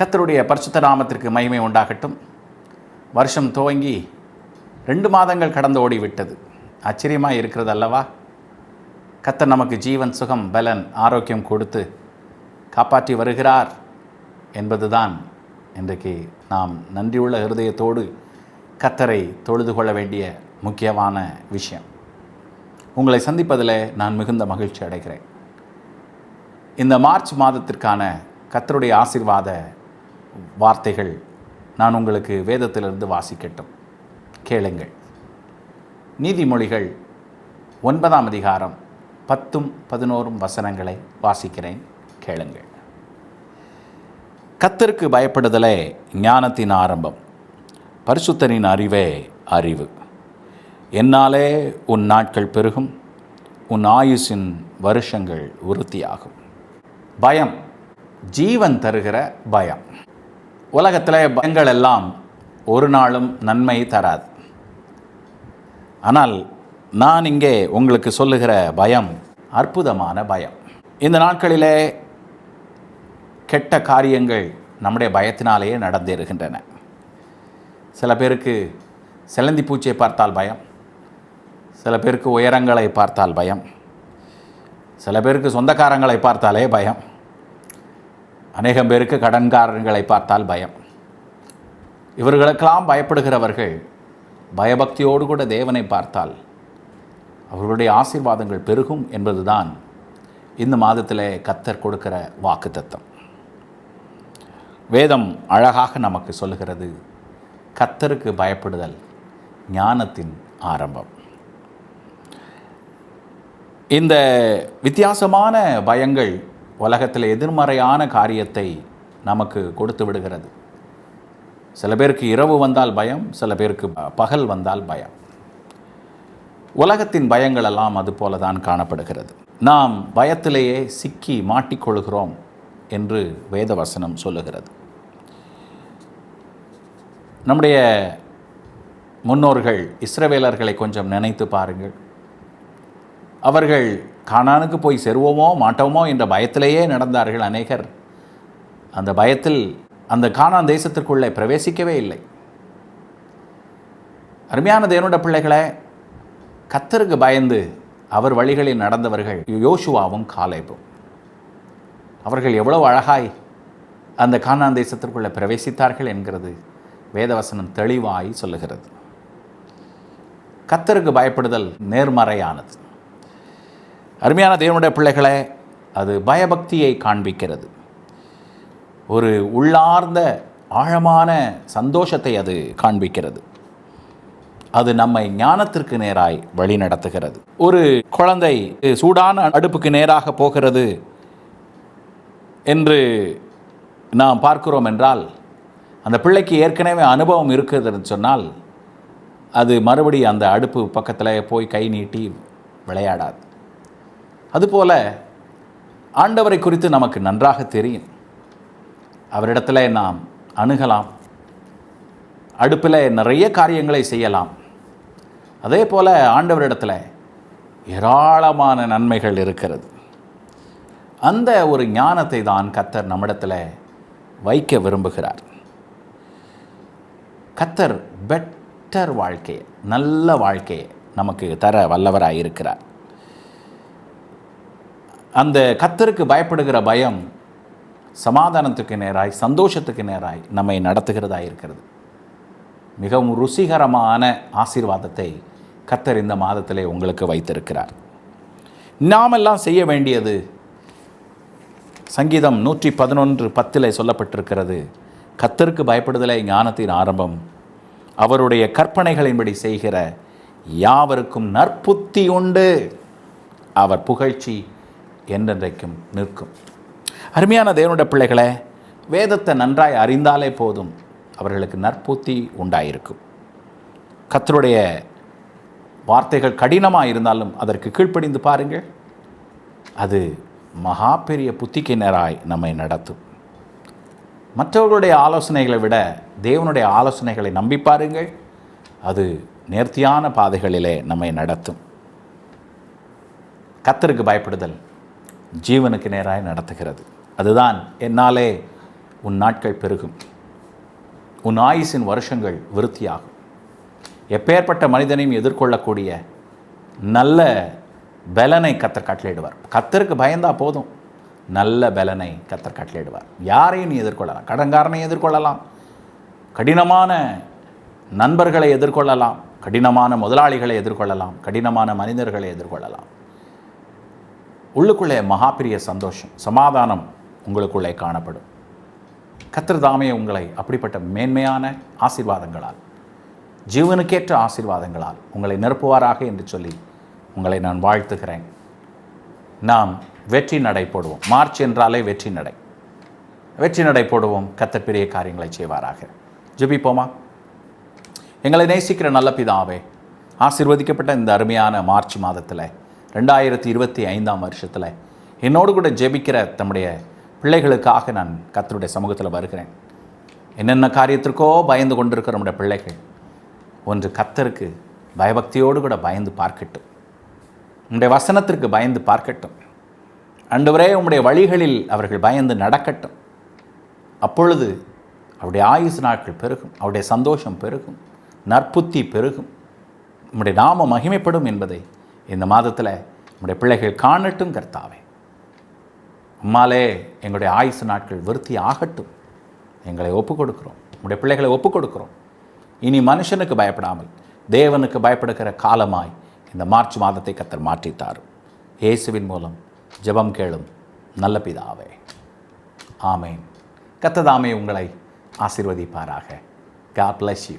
கத்தருடைய பரிசுத்த நாமத்திற்கு மகிமை உண்டாகட்டும். வருஷம் துவங்கி ரெண்டு மாதங்கள் கடந்து ஓடிவிட்டது. ஆச்சரியமாக இருக்கிறது அல்லவா? கத்தர் நமக்கு ஜீவன் சுகம் பலன் ஆரோக்கியம் கொடுத்து காப்பாற்றி வருகிறார் என்பதுதான் இன்றைக்கு நாம் நன்றியுள்ள இருதயத்தோடு கத்தரை தொழுது கொள்ள வேண்டிய முக்கியமான விஷயம். உங்களை சந்திப்பதில் நான் மிகுந்த மகிழ்ச்சி அடைகிறேன். இந்த மார்ச் மாதத்திற்கான கத்தருடைய ஆசீர்வாத வார்த்தைகள் நான் உங்களுக்கு வேதத்திலிருந்து வாசிக்கட்டும். கேளுங்கள். நீதிமொழிகள் ஒன்பதாம் அதிகாரம் பத்தும் பதினோரும் வசனங்களை வாசிக்கிறேன். கேளுங்கள். கத்தருக்கு பயப்படுதலே ஞானத்தின் ஆரம்பம். பரிசுத்தரின் அறிவே அறிவு. என்னாலே உன் நாட்கள் பெருகும் உன் ஆயுசின் வருஷங்கள் உறுதியாகும். பயம் ஜீவன் தருகிற பயம். உலகத்தில் பயங்கள் எல்லாம் ஒரு நாளும் நன்மை தராது. ஆனால் நான் இங்கே உங்களுக்கு சொல்லுகிற பயம் அற்புதமான பயம். இந்த நாட்களிலே கெட்ட காரியங்கள் நம்முடைய பயத்தினாலேயே நடந்தேறுகின்றன சில பேருக்கு சிலந்தி பூச்சியை பார்த்தால் பயம் சில பேருக்கு உயரங்களை பார்த்தால் பயம் சில பேருக்கு சொந்தக்காரங்களை பார்த்தாலே பயம். அநேகம் பேருக்கு கடன்காரர்களை பார்த்தால் பயம். இவர்களுக்கெல்லாம் பயப்படுகிறவர்கள் பயபக்தியோடு கூட தேவனை பார்த்தால் அவர்களுடைய ஆசீர்வாதங்கள் பெருகும் என்பதுதான் இந்த மாதத்தில் கத்தர் கொடுக்கிற வாக்குத்தத்தம். வேதம் அழகாக நமக்கு சொல்லுகிறது கத்தருக்கு பயப்படுதல் ஞானத்தின் ஆரம்பம். இந்த வித்தியாசமான பயங்கள் உலகத்தில் எதிர்மறையான காரியத்தை நமக்கு கொடுத்து விடுகிறது. சில பேருக்கு இரவு வந்தால் பயம் சில பேருக்கு பகல் வந்தால் பயம். உலகத்தின் பயங்கள் எல்லாம் அதுபோல தான் காணப்படுகிறது. நாம் பயத்திலேயே சிக்கி மாட்டிக்கொள்கிறோம் என்று வேதவசனம் சொல்லுகிறது. நம்முடைய முன்னோர்கள் இஸ்ரவேலர்களை கொஞ்சம் நினைத்து பாருங்கள். அவர்கள் கானானுக்கு போய் செருவோமோ மாட்டோமோ என்ற பயத்திலேயே நடந்தார்கள் அநேகர். அந்த பயத்தில் அந்த கானான் தேசத்திற்குள்ளே பிரவேசிக்கவே இல்லை. அருமையான தேவனுடைய பிள்ளைகளை கத்தருக்கு பயந்து அவர் வழிகளில் நடந்தவர்கள் யோசுவாவும் காலேபும் அவர்கள் எவ்வளவு அழகாய் அந்த கானான் தேசத்திற்குள்ளே பிரவேசித்தார்கள் என்கிறது வேதவசனம் தெளிவாய் சொல்லுகிறது. கத்தருக்கு பயப்படுதல் நேர்மறையானது. அருமையான தேவனுடைய பிள்ளைகளை அது பயபக்தியை காண்பிக்கிறது. ஒரு உள்ளார்ந்த ஆழமான சந்தோஷத்தை அது காண்பிக்கிறது. அது நம்மை ஞானத்திற்கு நேராய் வழி நடத்துகிறது ஒரு குழந்தை சூடான அடுப்புக்கு நேராக போகிறது என்று நாம் பார்க்கிறோம் என்றால் அந்த பிள்ளைக்கு ஏற்கனவே அனுபவம் இருக்குதுன்னு சொன்னால் அது மறுபடியும் அந்த அடுப்பு பக்கத்தில் போய் கை நீட்டி விளையாடாது. அதுபோல ஆண்டவரை குறித்து நமக்கு நன்றாக தெரியும். அவரிடத்தில் நாம் அணுகலாம். அடுப்பில் நிறைய காரியங்களை செய்யலாம். அதே போல் ஆண்டவரிடத்தில் ஏராளமான நன்மைகள் இருக்கிறது. அந்த ஒரு ஞானத்தை தான் கத்தர் நம்மிடத்தில் வைக்க விரும்புகிறார். கத்தர் பெட்டர் வாழ்க்கையை நல்ல வாழ்க்கையை நமக்கு தர வல்லவராக இருக்கிறார் அந்த கத்தருக்கு பயப்படுகிற பயம் சமாதானத்துக்கு நேராய் சந்தோஷத்துக்கு நேராய் நம்மை நடத்துகிறதா இருக்கிறது. மிகவும் ருசிகரமான ஆசீர்வாதத்தை கத்தர் இந்த மாதத்திலே உங்களுக்கு வைத்திருக்கிறார். நாமெல்லாம் செய்ய வேண்டியது சங்கீதம் நூற்றி பதினொன்று பத்தில் சொல்லப்பட்டிருக்கிறது. கத்தருக்கு பயப்படுதலை ஞானத்தின் ஆரம்பம். அவருடைய கற்பனைகளின்படி செய்கிற யாவருக்கும் நற்புத்தி உண்டு. அவர் புகழ்ச்சி என்றென்றைக்கும் நிற்கும். அருமையான தேவனுடைய பிள்ளைகளை வேதத்தை நன்றாய் அறிந்தாலே போதும் அவர்களுக்கு நற்புத்தி உண்டாயிருக்கும். கத்தருடைய வார்த்தைகள் கடினமாக இருந்தாலும் அதற்கு கீழ்ப்படிந்து பாருங்கள். அது மகா பெரிய புத்திக்கிணராய் நம்மை நடத்தும். மற்றவர்களுடைய ஆலோசனைகளை விட தேவனுடைய ஆலோசனைகளை நம்பி பாருங்கள். அது நேர்த்தியான பாதைகளிலே நம்மை நடத்தும். கத்தருக்கு பயப்படுதல். ஜீவனுக்கு நேராக நடத்துகிறது. அதுதான் என்னாலே உன் நாட்கள் பெருகும். உன் ஆயுசின் வருஷங்கள் விருத்தியாகும். எப்பேற்பட்ட மனிதனையும் எதிர்கொள்ளக்கூடிய நல்ல பலனை கத்தர் கட்டளையிடுவார். கத்தருக்கு பயந்தா போதும். நல்ல பலனை கத்தர் கட்டளையிடுவார். யாரையும் நீ எதிர்கொள்ளலாம். கடன்காரனை எதிர்கொள்ளலாம். கடினமான நண்பர்களை எதிர்கொள்ளலாம். கடினமான முதலாளிகளை எதிர்கொள்ளலாம். கடினமான மனிதர்களை எதிர்கொள்ளலாம். உள்ளுக்குள்ளே மகாபிரிய சந்தோஷம் சமாதானம் உங்களுக்குள்ளே காணப்படும். கத்தர் தாமே உங்களை அப்படிப்பட்ட மேன்மையான ஆசீர்வாதங்களால் ஜீவனுக்கேற்ற ஆசீர்வாதங்களால் உங்களை நிரப்புவாராக என்று சொல்லி உங்களை நான் வாழ்த்துகிறேன். நாம் வெற்றி நடை போடுவோம். மார்ச் என்றாலே வெற்றி நடை. வெற்றி நடை போடுவோம். கத்த பெரிய காரியங்களை செய்வாராக. ஜெபிப்போமா? எங்களை நேசிக்கிற நல்ல பிதாவே ஆசீர்வதிக்கப்பட்ட இந்த அருமையான மார்ச் மாதத்தில் ரெண்டாயிரத்தி இருபத்தி ஐந்தாம் வருஷத்தில் என்னோடு கூட ஜெபிக்கிற தம்முடைய பிள்ளைகளுக்காக நான் கத்தருடைய சமூகத்தில் வருகிறேன். என்னென்ன காரியத்திற்கோ பயந்து கொண்டிருக்கிற நம்முடைய பிள்ளைகள் ஒன்று கத்தருக்கு பயபக்தியோடு கூட பயந்து பார்க்கட்டும். உங்களுடைய வசனத்திற்கு பயந்து பார்க்கட்டும். அன்றுவரே உங்களுடைய வழிகளில் அவர்கள் பயந்து நடக்கட்டும். அப்பொழுது அவருடைய ஆயுசு நாட்கள் பெருகும் அவருடைய சந்தோஷம் பெருகும் நற்புத்தி பெருகும். நம்முடைய நாம மகிமைப்படும் என்பதை இந்த மாதத்தில் நம்முடைய பிள்ளைகள் காணட்டும் கர்த்தாவே. அம்மாலே எங்களுடைய ஆயுசு நாட்கள் விருத்தி ஆகட்டும். எங்களை ஒப்புக் கொடுக்குறோம் நம்முடைய பிள்ளைகளை ஒப்புக் கொடுக்கிறோம் இனி மனுஷனுக்கு பயப்படாமல் தேவனுக்கு பயப்படுகிற காலமாய் இந்த மார்ச் மாதத்தை கத்தர் மாற்றித்தார். இயேசுவின் மூலம் ஜெபம் கேளும் நல்ல பிதாவே. ஆமேன். கத்ததாமே உங்களை ஆசிர்வதிப்பாராக. God bless you